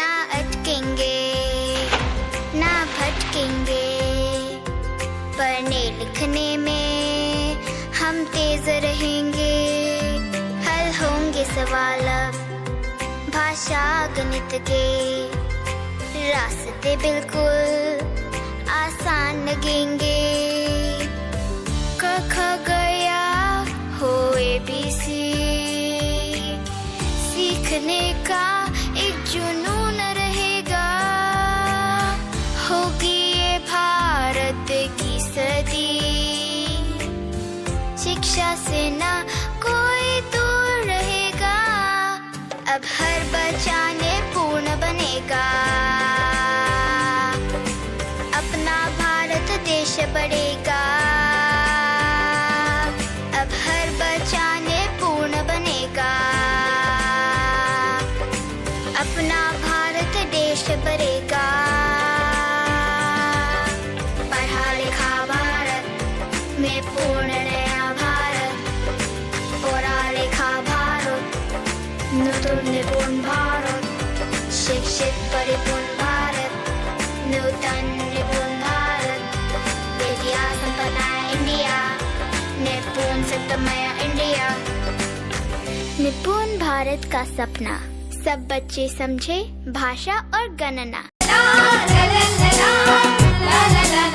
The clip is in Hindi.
ना अटकेंगे, ना भटकेंगे। पढ़ने लिखने में हम तेज रहेंगे। हल होंगे सवाल, भाषा गणित के रास्ते बिल्कुल आसान लगेंगे। क ख गया हो ए बी सी सीखने का देश बढ़ेगा। अब हर बच्चा ने पूर्ण बनेगा। अपना भारत देश बढ़ेगा पढ़ा लिखा भारत में पूर्ण नया भारत। पढ़ा लिखा भारत, नूतन निपुण भारत, शिक्षित, परिपूर्ण इंडिया निपुण इंडिया निपुण भारत का सपना सब बच्चे समझे भाषा और गणना ला, ला, ला, ला, ला, ला, ला, la